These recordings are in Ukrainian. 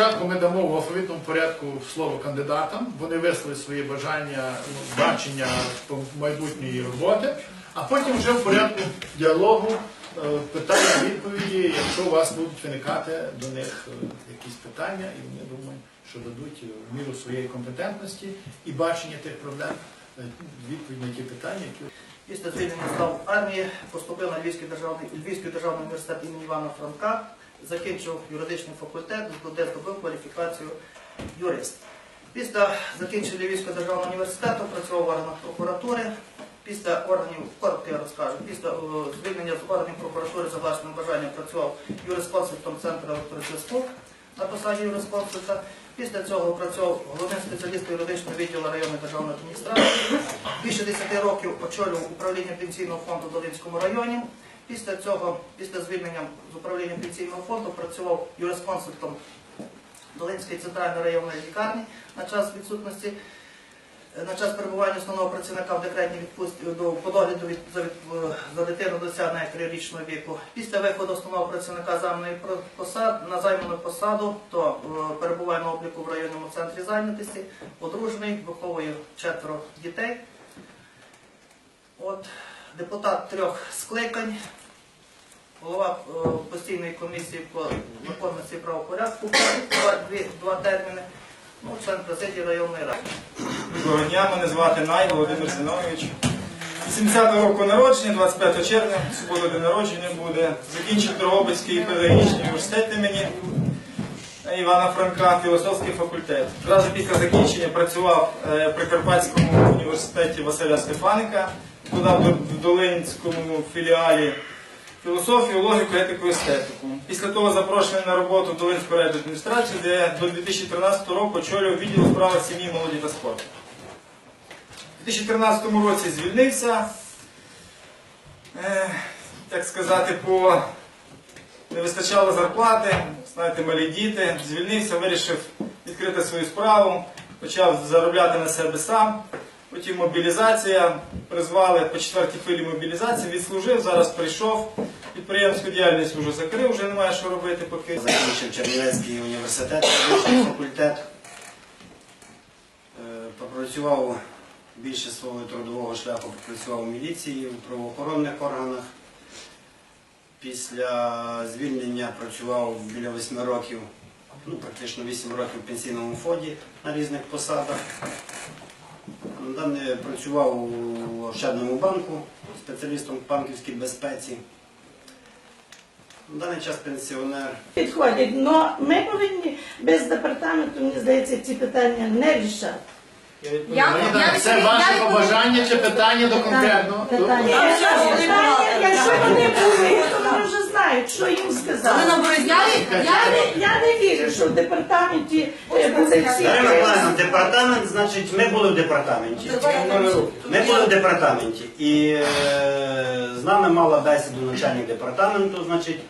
спочатку ми дамо в алфавітному порядку слово кандидатам. Вони висловлять свої бажання, бачення майбутньої роботи, а потім вже в порядку діалогу е, питання, відповіді, якщо у вас будуть виникати до них е, якісь питання, і вони думаю, що дадуть е, в міру своєї компетентності і бачення тих проблем відповідь на ті питання, які Після звільнення з лав армії поступив на Львівський державний, Львівський державний університет імені Івана Франка, закінчив юридичний факультет, де здобув кваліфікацію юрист. Після закінчення Львівського державного університету працював в органах прокуратури. Після органів, коротко я розкажу, після е, звільнення з органів прокуратури за власним бажанням працював юрисконсультом Центру електрозв'язку на посаді юрисконсульта. Після цього працював головним спеціалістом юридичного відділу районної державної адміністрації. Більше 10 років очолював управління пенсійного фонду в Долинському районі. Після цього, після звільнення з управління пенсійного фонду, працював юрисконсультом Долинської центральної районної лікарні на час відсутності. На час перебування основного працівника в декретній відпустці по догляду від, за, від, за дитину досягнення трирічного віку. Після виходу основного працівника займаної посад на займану посаду, то е, перебуває на обліку в районному центрі зайнятості, одружений, виховує четверо дітей. От депутат трьох скликань, голова е, постійної комісії по законності правопорядку, два, терміни, ну, член президії районної ради. Доброго дня, мене звати Най Володимир Зінович. 70-го року народження, 25 червня, субота день народження буде. Закінчив Дрогобицький педагогічний університет імені Івана Франка, філософський факультет. Одразу після закінчення працював е, при Карпатському університеті Василя Стефаника, подав в Долинському філіалі філософію, логіку, етику, естетику. Після того запрошений на роботу в Долинську райадміністрацію, де до 2013 року очолював відділ у справах сім'ї, молоді та спорту. У 2013 році звільнився, е, так сказати, по не вистачало зарплати, знаєте, малі діти, звільнився, вирішив відкрити свою справу, почав заробляти на себе сам. Потім мобілізація, призвали по четвертій хвилі мобілізації, відслужив, зараз прийшов. Підприємську діяльність вже закрив, вже немає що робити поки. Закінчив Чернівецький університет, факультет. Е, Попрацював більше свого трудового шляху, попрацював у міліції, в правоохоронних органах. Після звільнення працював біля 8 років, ну практично 8 років в пенсійному фонді на різних посадах. Дане працював у Ощадному банку, спеціалістом в банківській безпеці. На даний час пенсіонер. підходять. але ми повинні без департаменту, мені здається, ці питання не рішати. Я Я- я це ваше я побажання чи питання до конкретного? Питання. Вони вже знають, що їм сказали. Я, я, Я не, я не вірю, що в департаменті е, були всі. Дарина Миколаївна, департамент, значить, ми були в департаменті. Ми були в департаменті. І е, з нами мала бесіду начальник департаменту, значить.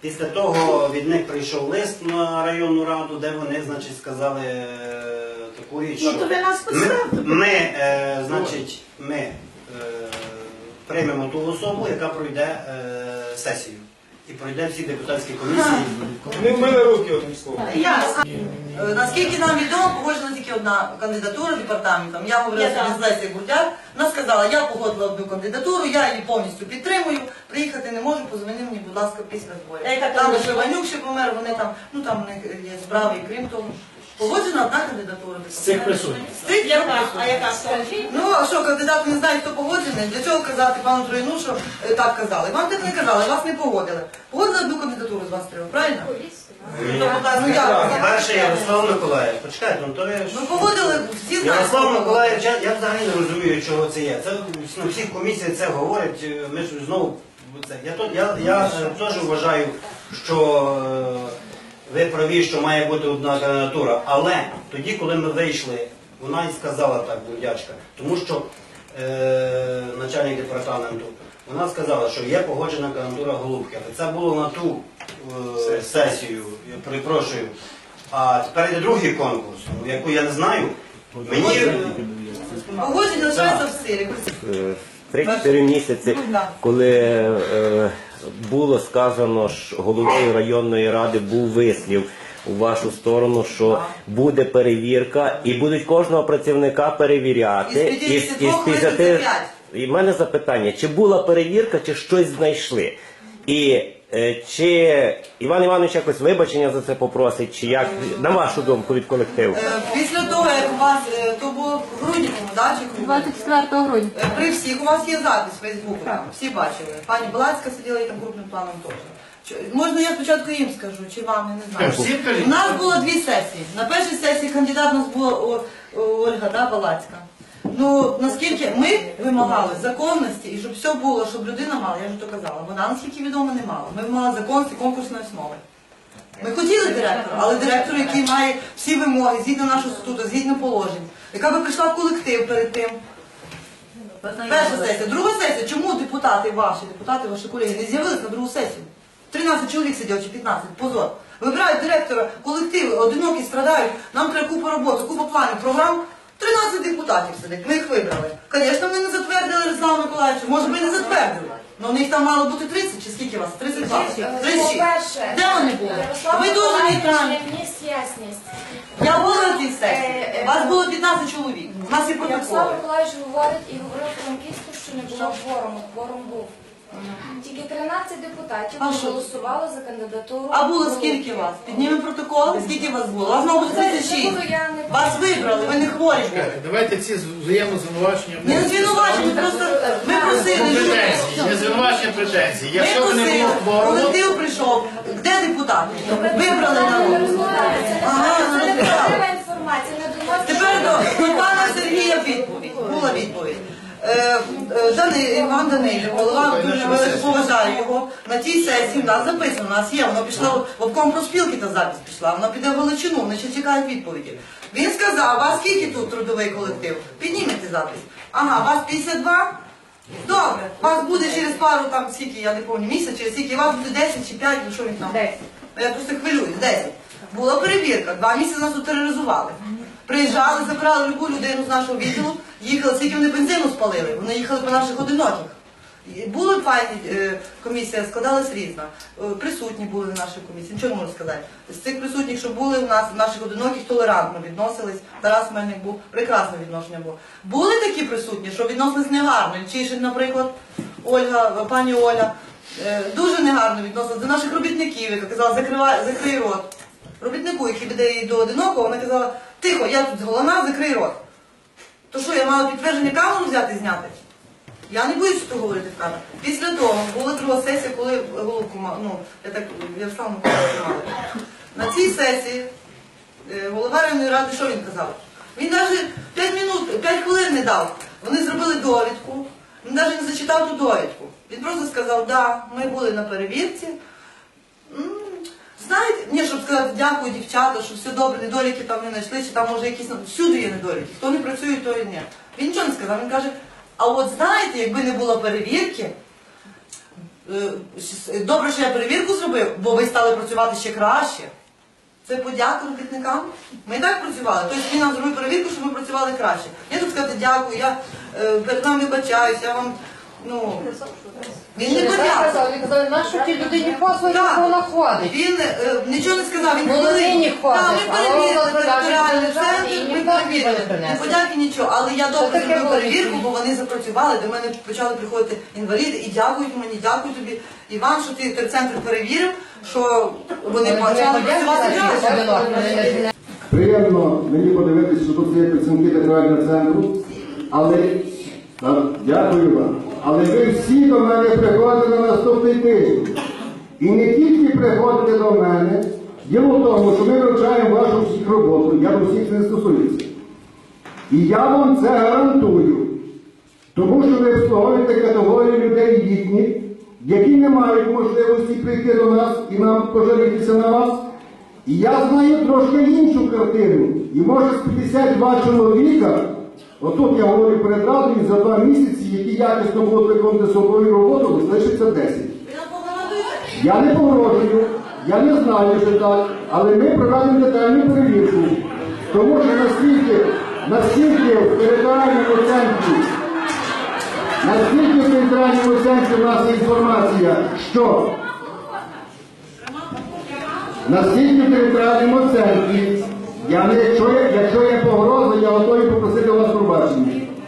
Після того від них прийшов лист на районну раду, де вони, значить, сказали е, таку річ, Ну що то ви нас ми, ми, е, значить, ми е, приймемо ту особу, яка пройде е, сесію. І пройде всі депутатські комісії. Не вмили руки одним словом. Ясно. Е, Наскільки нам відомо, погоджена тільки одна кандидатура департаментом. Я говорила Яка? з Лесі Гурдяк. Вона сказала, я погодила одну кандидатуру, я її повністю підтримую, приїхати не можу, позвони мені, будь ласка, після зборів. А яка Там кандидатура? лише ще помер, вони там, ну там у них є справи, і крім того. Погоджена одна кандидатура. З цих присутніх. З цих Яка? А яка скажіть? Ну, а що, кандидат не знає, хто погоджений? Для чого казати пану Троїну, що е, так казали? Вам так не казали, вас не погодили. Погодили одну кандидатуру з вас треба, правильно? Ну, як? Перше Ярослав Миколаїв. Почекайте, ну то ви ж- Ну погодили, всі знають. Ярослав що Миколаївич, я, я взагалі не розумію, чого це є. Це на всіх комісіях це говорять. е, Ми ж знову це. Я я, я е, теж вважаю, що е, ви праві, що має бути одна кандидатура. Але тоді, коли ми вийшли, вона і сказала так, будячка, тому що е, начальник департаменту. Вона сказала, що є погоджена кандидатура Голубки. Але це було на ту е, сесію, я перепрошую. А тепер йде другий конкурс, ну, яку я не знаю. Мені Погодження лишається в силі. е, 3-4 місяці, коли е, було сказано, що головою районної ради був вислів, у вашу сторону, що буде перевірка і будуть кожного працівника перевіряти. Із 52 35. І в мене запитання: чи була перевірка, чи щось знайшли? І чи Іван Іванович якось вибачення за це попросить, чи як на вашу думку від колективу? Е, Після того, як у вас е, то було в грудні, да, чи 24 грудня. Е, При всіх у вас є запис в Фейсбуку, там, всі бачили. Пані Балацька сиділа і там крупним планом теж. Можна я спочатку їм скажу, чи вам, я не знаю. У нас було дві сесії. На першій сесії кандидат у нас була Ольга да, Балацька. Ну, наскільки ми вимагали законності і щоб все було, щоб людина мала, я вже то казала, вона, наскільки відомо, не мала. Ми вимагали законності конкурсної основи. Ми хотіли директора, але директор, який має всі вимоги згідно нашого статуту, згідно положень, яка би прийшла в колектив перед тим. Перша сесія. Друга сесія. Чому депутати ваші, депутати, ваші колеги не з'явились на другу сесію? 13 чоловік сиділо чи 15. Позор. Вибирають директора, колективи, одинокі страдають, нам треба купа роботи, купа планів, програм. 13 депутатів сидить, ми їх вибрали. Звісно, ми не затвердили Рислава Миколаївича, може ми не затвердили. Ну у них там мало бути 30, чи скільки вас? 32? 36. По-перше, Де вони були? Ярослав Ви дуже Миколаївич нейтральні. вніс ясність. Я була на цій Е, сесії. е, Вас було 15 чоловік. У нас є Ярослав протоколи. Миколаївич говорить і говорив Франківську, що не було кворуму. Кворум був. Тільки 13 депутатів А що? за кандидатуру. А було скільки вас? Піднімемо протокол, скільки вас було? Вас мало Це- це 36. буду я не Вас вибрали, ви не хворі були. Чекайте, Давайте ці взаємозвинувачення. Не звинувачені, просто ми просили, Претензії, не звинувачення претензії. ми Якщо б не просили, було кворуму, колектив прийшов. Де депутати? Вибрали народ. Це не інформація. Не доносить. Тепер до, до пана Сергія відповідь. Була відповідь. Е, е, Дани, Іван Данилів, голова велико його. На тій сесії в нас записано, у нас є, воно пішло в обком проспілки та запис пішла, воно піде в Галичину, вони ще чекають відповіді. Він сказав, а вас скільки тут трудовий колектив? Піднімете запис. Ага, вас 52? Добре, вас буде через пару там скільки, я не пам'ятаю, місяць, через скільки, вас буде 10 чи 5, ну що він там? 10. Я просто хвилююсь, 10. Була перевірка, два місяці нас тут тероризували. Приїжджали, забирали любу людину з нашого відділу, їхали, скільки вони бензину спалили, вони їхали по наших одиноких. Були файні е, комісія, складалась різна. Е, Присутні були в нашій комісії, нічого не можу сказати. З цих присутніх, що були у нас, наших одиноких, толерантно відносились. Тарас Мельник був, прекрасне відношення було. Були такі присутні, що відносились негарно. Чишин, наприклад, Ольга, пані Оля, е, дуже негарно відносилась до наших робітників, яка казала, закривай, закрий рот. Робітнику, який піде до одинокого, вона казала, тихо, я тут головна, закрий рот. То що, я мала підтвердження камеру взяти зняти? Я не боюся того говорити в камеру. Після того була друга сесія, коли головку ну, я так Ярослав Миколаївич мали. На цій сесії е, голова районної ради, що він казав? Він навіть 5 минут, 5 хвилин не дав. Вони зробили довідку. Він навіть не зачитав ту довідку. Він просто сказав, да, ми були на перевірці. М, Знаєте, ні, щоб сказати дякую, дівчата, що все добре, недоліки там не знайшли, чи там може якісь всюди є недоліки. Хто не працює, той і ні. Він нічого не сказав. Він каже, а от знаєте, якби не було перевірки, е, добре, що я перевірку зробив, бо ви стали працювати ще краще. Це подяка робітникам. Ми і так працювали. Тобто він нам зробив перевірку, щоб ми працювали краще. Я тут сказати дякую, я е, перед вами вибачаюся, я вам. Ну, він не подякував. Він казав, нащо ті людині Так. як вона ходить? Він е, нічого не сказав, він Волині ходить, Так, ми перевірили територіальний і центр, ми ніхто перевірили. не принесе. Подяки нічого, але я добре таке зробив Волині? перевірку, бо вони запрацювали, до мене почали приходити інваліди і дякують мені, дякую тобі. Іван, що ти терцентр перевірив, що вони почали працювати краще. Приємно мені подивитися, що тут є працівники територіального центру, але так, дякую вам. Але ви всі до мене приходите на наступний тиждень. І не тільки приходите до мене, діло в тому, що ми вивчаємо вашу всіх роботу, я до всіх не стосуюся. І я вам це гарантую. Тому що ви обслуговуєте категорію людей літніх, які не мають можливості прийти до нас і нам пожалітися на вас. І я знаю трошки іншу картину. І може з 52 чоловіка, отут я говорю перед радою, за два місяці, які якісно будуть виконувати свою роботу, лишиться 10. Ви нам погрожуєте? Я не погрожую, я не знаю, що так, але ми проведемо детальну перевірку. Тому що наскільки, наскільки в територіальному центрі, наскільки в територіальному центрі у нас є інформація, що Наскільки в територіальному центрі, я не, якщо, якщо є погроза, я готовий попросити у вас пробачення.